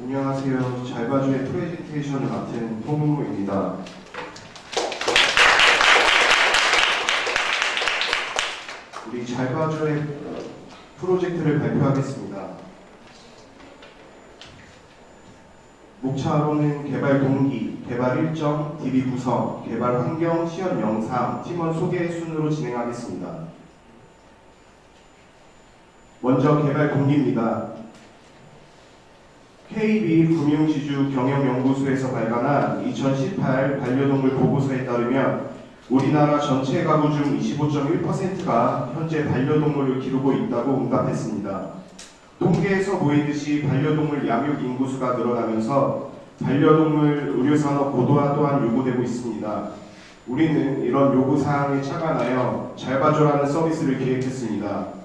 안녕하세요. 잘봐주의 프레젠테이션을 맡은 홍문무입니다. 우리 잘봐주의 프로젝트를 발표하겠습니다. 목차로는 개발 동기, 개발 일정, DB 구성, 개발 환경, 시연 영상, 팀원 소개 순으로 진행하겠습니다. 먼저 개발 동기입니다. KB 금융지주 경영연구소에서 발간한 2018 반려동물 보고서에 따르면 우리나라 전체 가구 중 25.1%가 현재 반려동물을 기르고 있다고 응답했습니다. 통계에서 보이듯이 반려동물 양육 인구수가 늘어나면서 반려동물 의료산업 고도화 또한 요구되고 있습니다. 우리는 이런 요구사항에 착안하여 잘 봐줘라는 서비스를 기획했습니다.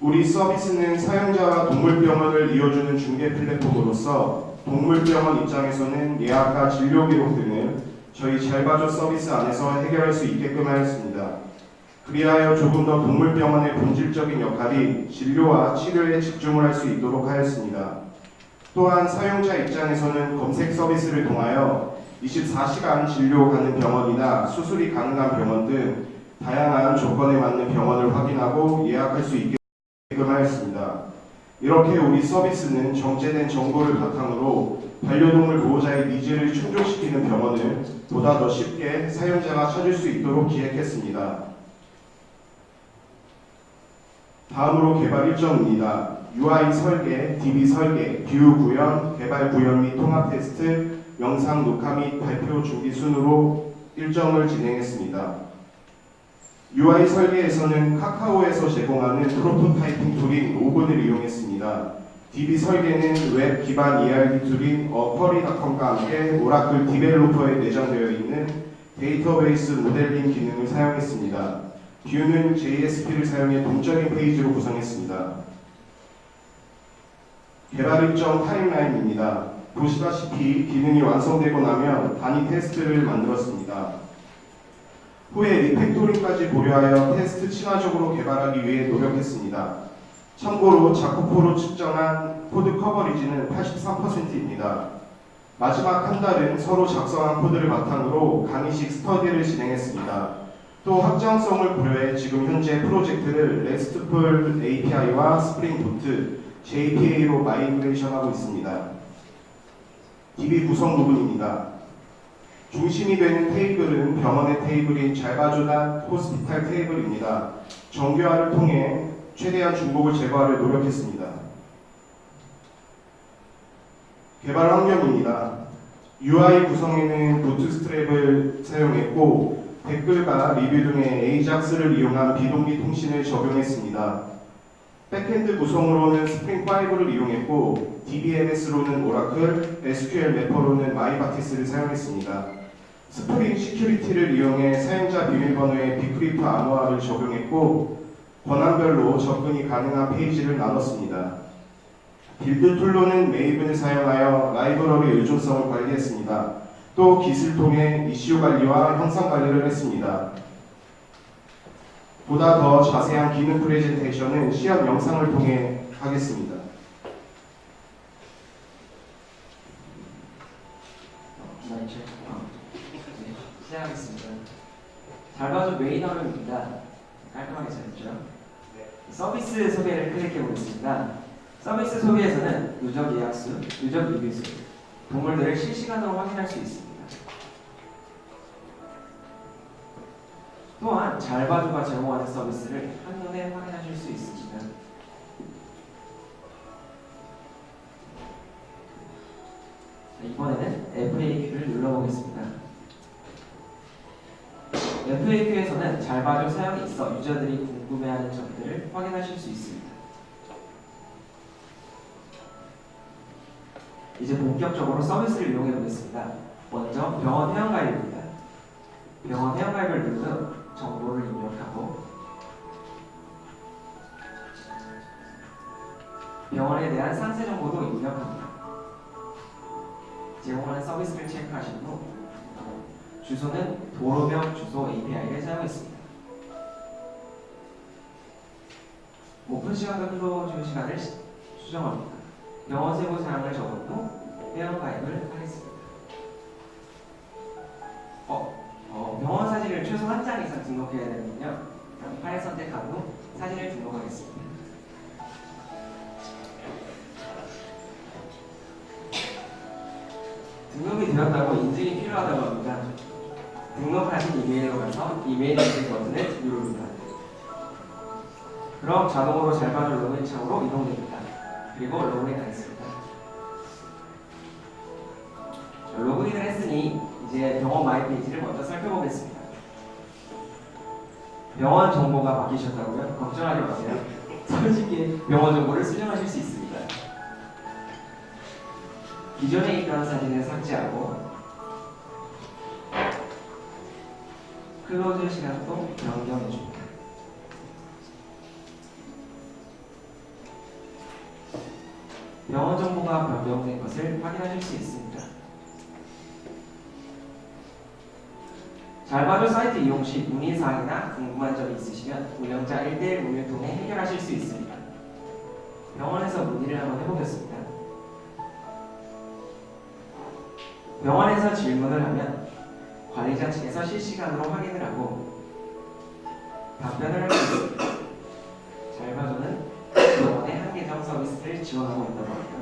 우리 서비스는 사용자와 동물병원을 이어주는 중개 플랫폼으로서 동물병원 입장에서는 예약과 진료 기록 등을 저희 잘봐줘 서비스 안에서 해결할 수 있게끔 하였습니다. 그리하여 조금 더 동물병원의 본질적인 역할이 진료와 치료에 집중을 할 수 있도록 하였습니다. 또한 사용자 입장에서는 검색 서비스를 통하여 24시간 진료 가는 병원이나 수술이 가능한 병원 등 다양한 조건에 맞는 병원을 확인하고 예약할 수 있게 하였습니다. 이렇게 우리 서비스는 정제된 정보를 바탕으로 반려동물 보호자의 니즈를 충족시키는 병원을 보다 더 쉽게 사용자가 찾을 수 있도록 기획했습니다. 다음으로 개발 일정입니다. UI 설계, DB 설계, 뷰 구현, 개발 구현 및 통합 테스트, 영상 녹화 및 발표 준비 순으로 일정을 진행했습니다. UI 설계에서는 카카오에서 제공하는 프로토타이핑 툴인 오븐을 이용했습니다. DB 설계는 웹 기반 ERD 툴인 어퍼리닷컴과 함께 오라클 디벨로퍼에 내장되어 있는 데이터베이스 모델링 기능을 사용했습니다. 뷰는 JSP를 사용해 동적인 페이지로 구성했습니다. 개발 일정 타임라인입니다. 보시다시피 기능이 완성되고 나면 단위 테스트를 만들었습니다. 후에 리팩토링까지 고려하여 테스트 친화적으로 개발하기 위해 노력했습니다. 참고로 자코포로 측정한 코드 커버리지는 83%입니다. 마지막 한 달은 서로 작성한 코드를 바탕으로 강의식 스터디를 진행했습니다. 또 확장성을 고려해 지금 현재 프로젝트를 레스트풀 API와 스프링 보트, JPA로 마이그레이션하고 있습니다. DB 구성 부분입니다. 중심이 되는 테이블은 병원의 테이블인 잘봐주단 호스피탈 테이블입니다. 정교화를 통해 최대한 중복을 제거하려 노력했습니다. 개발 환경입니다. UI 구성에는 부트스트랩을 사용했고 댓글과 리뷰 등의 AJAX를 이용한 비동기 통신을 적용했습니다. 백엔드 구성으로는 스프링 5를 이용했고 DBMS로는 오라클, SQL 래퍼로는 마이바티스를 사용했습니다. 스프링 시큐리티를 이용해 사용자 비밀번호에 비크리프 암호화를 적용했고 권한별로 접근이 가능한 페이지를 나눴습니다. 빌드 툴로는 메이븐을 사용하여 라이브러리 의존성을 관리했습니다. 또 기술 통해 이슈 관리와 형상 관리를 했습니다. 보다 더 자세한 기능 프레젠테이션은 시험 영상을 통해 하겠습니다. 네, 이제 네, 시작하겠습니다. 잘 봐줘 메인 화면입니다. 깔끔하게 잘했죠? 서비스 소개를 클릭해 보겠습니다. 서비스 소개에서는 누적 예약 수, 누적 리뷰 수, 동물들을 실시간으로 확인할 수 있습니다. 또한 잘 봐줘가 제공하는 서비스를 한눈에 확인하실 수. 자, 이번에는 FAQ를 눌러보겠습니다. FAQ에서는 잘 봐줘 사용이 있어 유저들이 궁금해하는 점들을 확인하실 수 있습니다. 이제 본격적으로 서비스를 이용해 보겠습니다. 먼저 병원 회원가입입니다. 병원 회원가입을 후 정보를 입력하고 병원에 대한 상세 정보도 입력합니다. 제공하는 서비스를 체크하신 후 주소는 도로명 주소 API를 사용했습니다. 오픈 시간과 클로즈 시간을 시- 수정합니다. 병원 세부 사항을 적었고 회원 가입을 등록해야 되는군요. 그럼 파일 선택한 후 사진을 등록하겠습니다. 등록이 되었다고 인증이 필요하다고 합니다. 등록하신 이메일로 가서 이메일 인증 버튼을 누릅니다. 그럼 자동으로 잘 봐줄 로그인 창으로 이동됩니다. 그리고 로그인 하겠습니다. 자, 로그인을 했으니 이제 병원 마이 페이지를 먼저 살펴보겠습니다. 병원 정보가 바뀌셨다고요? 걱정하지 마세요. 솔직히 병원 정보를 수정하실 수 있습니다. 기존에 있던 사진을 삭제하고 클로즈 시간도 변경해 줍니다. 병원 정보가 변경된 것을 확인하실 수 있습니다. 잘 봐줘 사이트 이용 시 문의사항이나 궁금한 점이 있으시면 운영자 1대1 문의를 통해 해결하실 수 있습니다. 병원에서 문의를 한번 해보겠습니다. 병원에서 질문을 하면 관리자 측에서 실시간으로 확인을 하고 답변을 할 수 있습니다. 잘 봐줘는 병원의 한계점 서비스를 지원하고 있다고 합니다.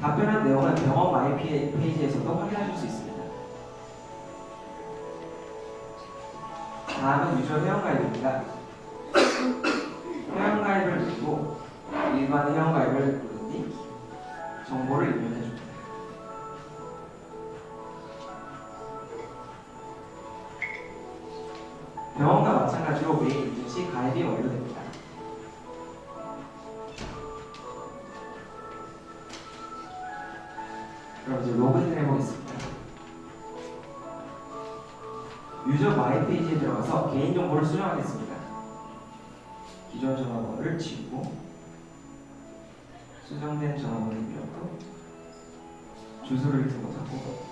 답변한 내용은 병원 마이 피- 페이지에서도 확인하실 수 있습니다. 다음은 유저 회원가입입니다. 회원가입을 누르고 일반 회원가입을 누른 뒤 정보를 입력해 줍니다. 병원과 마찬가지로 메일 인증 시 가입이 완료됩니다. 그럼 이제 로그인을 해보겠습니다. 유저 마이 페이지에 들어가서 개인 정보를 수정하겠습니다. 기존 전화번호를 지우고 수정된 전화번호 입력도 주소를 등록하고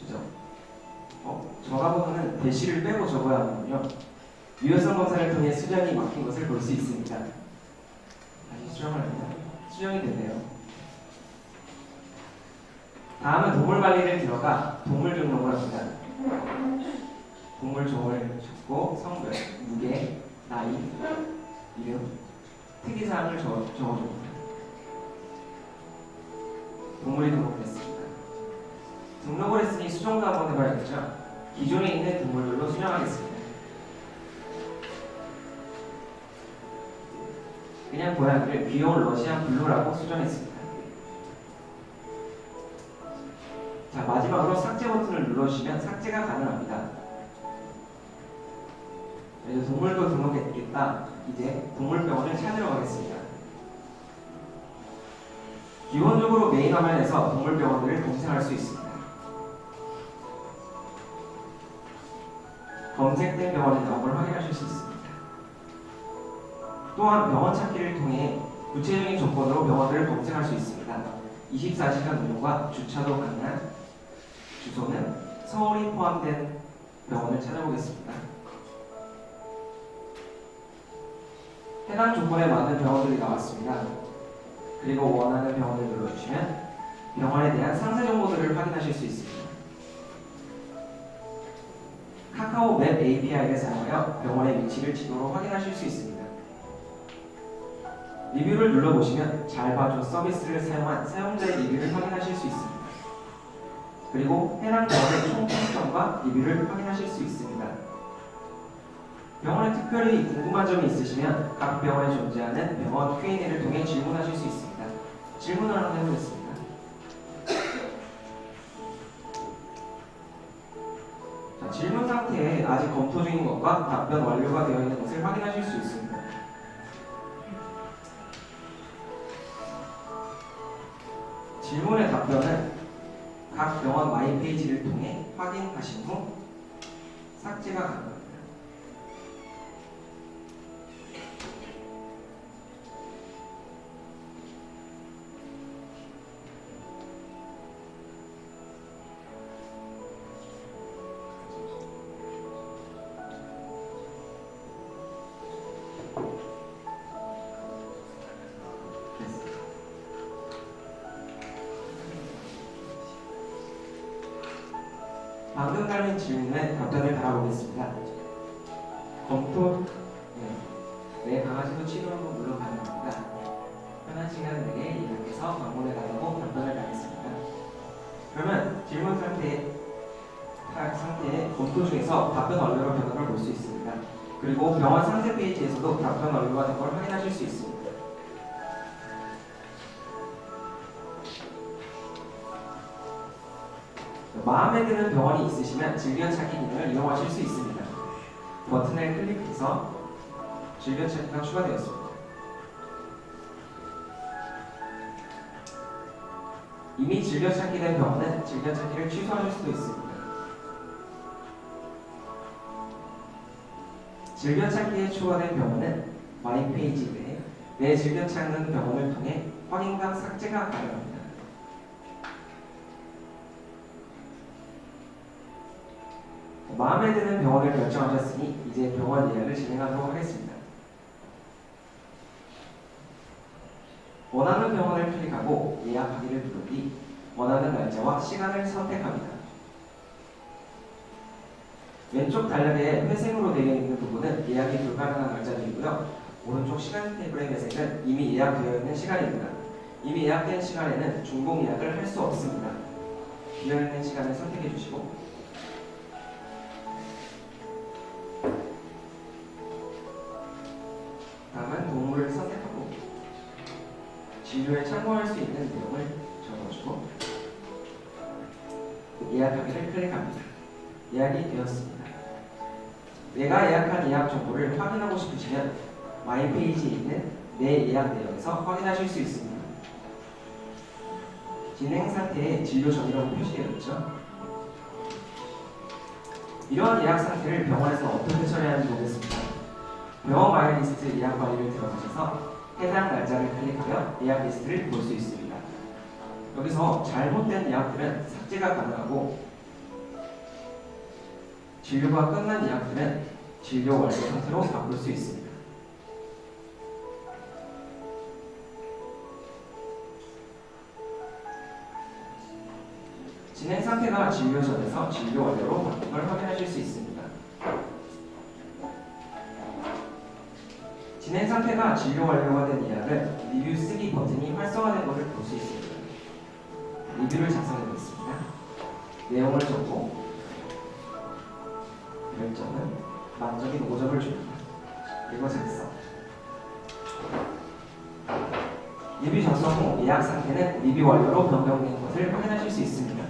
수정 어, 전화번호는 대시를 빼고 적어야 하는군요. 유효성 검사를 통해 수정이 막힌 것을 볼 수 있습니다. 다시 수정을 합니다. 수정이 됐네요. 다음은 동물 관리를 들어가 동물 등록을 합니다. 동물 종을 적고 성별, 무게, 나이, 이름, 특이사항을 적, 적어줍니다. 동물이 등록됐습니다. 등록을 했으니 수정도 한번 해봐야겠죠? 기존에 있는 동물들로 수정하겠습니다. 그냥 고양이를 귀여운 러시안 블루라고 수정했습니다. 자 마지막으로 삭제 버튼을 눌러주시면 삭제가 가능합니다. 이제 동물도 등록했겠다. 이제 동물병원을 찾으러 가겠습니다. 기본적으로 메인 화면에서 동물병원들을 검색할 수 있습니다. 검색된 병원의 내용을 확인하실 수 있습니다. 또한 병원 찾기를 통해 구체적인 조건으로 병원들을 검색할 수 있습니다. 24시간 운영과 주차도 가능한 주소는 서울이 포함된 병원을 찾아보겠습니다. 해당 조건에 맞는 병원들이 나왔습니다. 그리고 원하는 병원을 눌러주시면 병원에 대한 상세 정보들을 확인하실 수 있습니다. 카카오 맵 API를 사용하여 병원의 위치를 지도로 확인하실 수 있습니다. 리뷰를 눌러보시면 잘 봐줘 서비스를 사용한 사용자의 리뷰를 확인하실 수 있습니다. 그리고 해당 병원의 총 평점과 리뷰를 확인하실 수 있습니다. 병원에 특별히 궁금한 점이 있으시면 각 병원에 존재하는 병원 Q&A를 통해 질문하실 수 있습니다. 질문을 한번 해보겠습니다. 자, 질문 상태에 아직 검토 중인 것과 답변 완료가 되어 있는 것을 확인하실 수 있습니다. 질문의 답변은 각 병원 마이 페이지를 통해 확인하신 후 삭제가 가능합니다. 달린 질문에 답변을 달아보겠습니다. 검토 네, 내 강아지도 치료하고 물론 가능합니다. 편한 시간 내에 이용해서 방문해 달라고 답변을 달겠습니다. 그러면 질문 상태 타- 상태의 검토 중에서 답변 완료로 변화를 볼 수 있습니다. 그리고 병원 상세 페이지에서도 답변 완료가 된 걸 확인하실 수 있습니다. 마음에 드는 병원이 있으시면 진료찾기 기능을 이용하실 수 있습니다. 버튼을 클릭해서 진료찾기가 추가되었습니다. 이미 진료찾기 된 병원은 진료찾기를 취소하실 수도 있습니다. 진료찾기에 추가된 병원은 마이 페이지 내에 내 진료찾는 병원을 통해 확인과 삭제가 가능합니다. 마음에 드는 병원을 결정하셨으니 이제 병원 예약을 진행하도록 하겠습니다. 원하는 병원을 클릭하고 예약하기를 누른 뒤 원하는 날짜와 시간을 선택합니다. 왼쪽 단락에 회색으로 되어 있는 부분은 예약이 불가능한 날짜들이고요. 오른쪽 시간 테이블의 회색은 이미 예약되어 있는 시간입니다. 이미 예약된 시간에는 중복 예약을 할 수 없습니다. 비어있는 시간을 선택해 주시고 예약이 되었습니다. 내가 예약한 예약 정보를 확인하고 싶으시면 마이 페이지에 있는 내 예약 내역에서 확인하실 수 있습니다. 진행 상태에 진료 전이라고 표시되어 있죠. 이러한 예약 상태를 병원에서 어떻게 처리하는지 보겠습니다. 병원 마일 리스트 예약 관리를 들어가셔서 해당 날짜를 클릭하여 예약 리스트를 볼 수 있습니다. 여기서 잘못된 예약들은 삭제가 가능하고 진료가 끝난 예약들은 진료 완료 상태로 바꿀 수 있습니다. 진행 상태가 진료 전에서 진료 완료로 바뀐 걸 확인하실 수 있습니다. 진행 상태가 진료 완료가 된 예약은 리뷰 쓰기 버튼이 활성화된 것을 볼 수 있습니다. 리뷰를 작성해 보겠습니다. 내용을 적고 별점은 만점인 5점을 줍니다. 그리고 작성. 리뷰 작성 후 예약 상태는 리뷰 완료로 변경된 것을 확인하실 수 있습니다.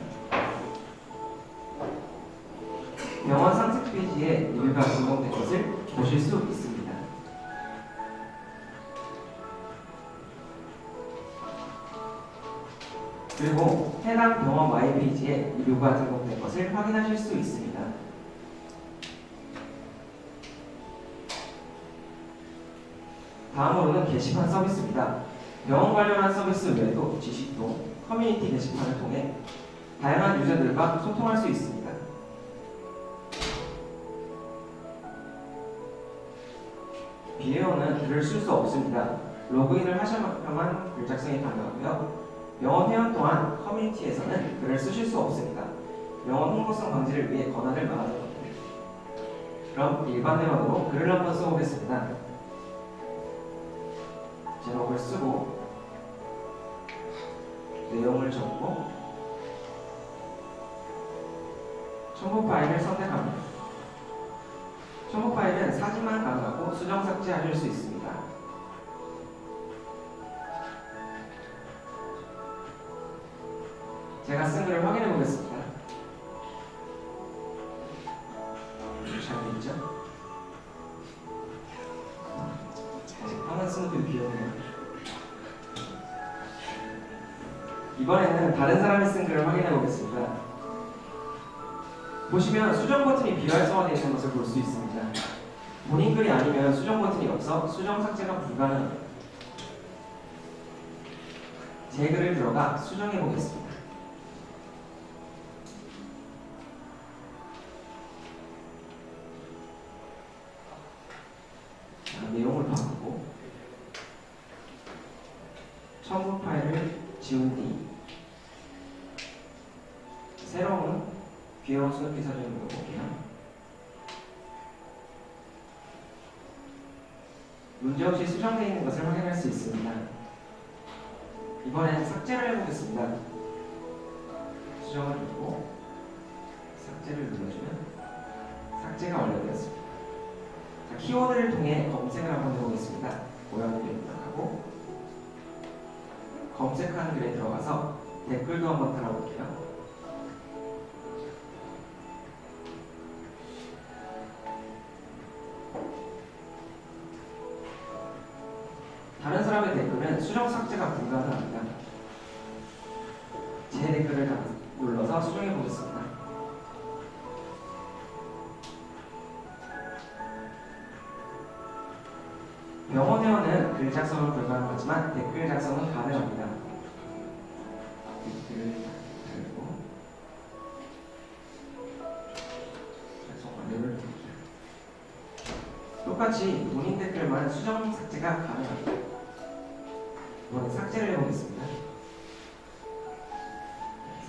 병원 상세 페이지에 리뷰가 등록된 것을 보실 수 있습니다. 그리고 해당 병원 마이 페이지에 리뷰가 등록된 것을 확인하실 수 있습니다. 다음으로는 게시판 서비스입니다. 병원 관련한 서비스 외에도 지식도 커뮤니티 게시판을 통해 다양한 유저들과 소통할 수 있습니다. 비회원은 글을 쓸 수 없습니다. 로그인을 하셔야만 글 작성이 가능하고요. 병원 회원 또한 커뮤니티에서는 글을 쓰실 수 없습니다. 병원 홍보성 방지를 위해 권한을 겁니다. 그럼 일반 회원으로 글을 한번 써보겠습니다. 제목을 쓰고 내용을 적고 첨부 파일을 선택합니다. 첨부 파일은 사진만 가능하고 수정 삭제하실 수 있습니다. 제가 쓴 글을 확인해 보겠습니다. 쓰는 게 귀엽네요. 이번에는 다른 사람이 쓴 글을 확인해 보겠습니다. 보시면 수정 버튼이 비활성화되어 있는 것을 볼 수 있습니다. 본인 글이 아니면 수정 버튼이 없어 수정 삭제가 불가능합니다. 제 글을 들어가 수정해 보겠습니다. 자, 내용을 바꾸고 첨부 파일을 지운 뒤 새로운 귀여운 스누피 사진을 볼게요. 문제없이 수정되어 있는 것을 확인할 수 있습니다. 이번엔 삭제를 해보겠습니다. 수정을 누르고 삭제를 눌러주면 삭제가 완료되었습니다. 자, 키워드를 통해 검색을 한번 해보겠습니다. 모양을 입력하고 검색한 글에 들어가서 댓글도 한번 달아볼게요. 수정 삭제가 불가능합니다. 제 댓글을 다 눌러서 수정해 보겠습니다. 병원회원은 글 작성은 불가능하지만 댓글 작성은 가능합니다. 댓글을 달고 작성 완료를. 똑같이 본인 댓글만 수정 삭제가 가능합니다. 이번엔 삭제를 해보겠습니다.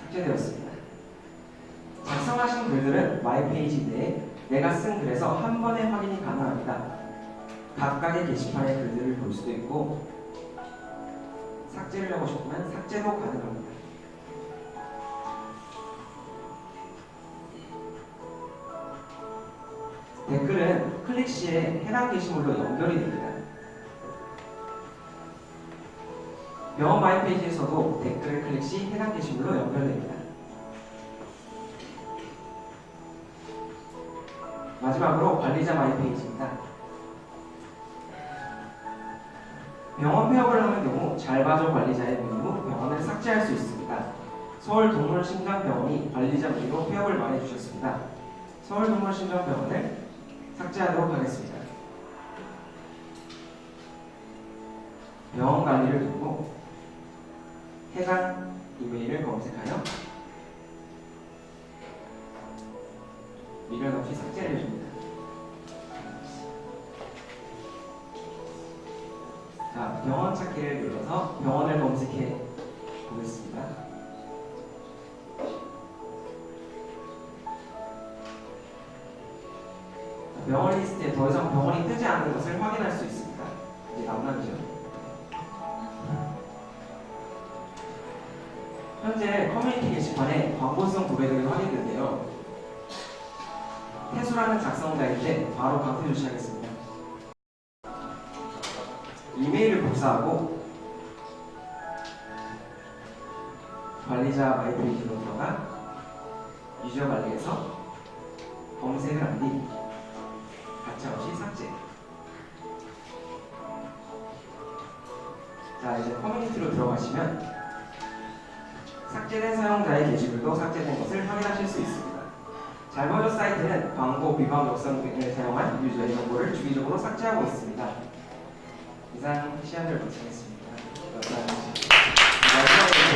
삭제되었습니다. 작성하신 글들은 마이 페이지 내에 내가 쓴 글에서 한 번에 확인이 가능합니다. 각각의 게시판의 글들을 볼 수도 있고 삭제를 하고 싶으면 삭제도 가능합니다. 댓글은 클릭 시에 해당 게시물로 연결이 됩니다. 병원 마이 페이지에서도 댓글을 클릭 시 해당 게시물로 연결됩니다. 마지막으로 관리자 마이 페이지입니다. 병원 폐업을 하는 경우 잘 봐줘 관리자의 문의 후 병원을 삭제할 수 있습니다. 서울동물심장병원이 관리자 문의로 폐업을 말해주셨습니다. 서울동물심장병원을 삭제하도록 하겠습니다. 병원 관리를 누르고 해당 이메일을 검색하여 미련 없이 삭제를 해줍니다. 자, 병원 찾기를 눌러서 병원을 검색해 보겠습니다. 자, 병원 리스트에 더 이상 병원이 뜨지 않은 것을 확인할 현재 커뮤니티 게시판에 광고성 도배들이 확인되는데요. 태수라는 작성자인데 바로 강퇴 조치하겠습니다. 이메일을 복사하고 관리자 마이페이지로 들어가 유저 관리에서 검색을 한 뒤 가차없이 삭제 자 이제 커뮤니티로 들어가시면 삭제된 사용자의 게시글도 삭제된 것을 확인하실 수 있습니다. 잘버저 사이트는 광고 비방 역성 등을 사용한 유저의 정보를 주기적으로 삭제하고 있습니다. 이상 시연을 마치겠습니다. 감사합니다.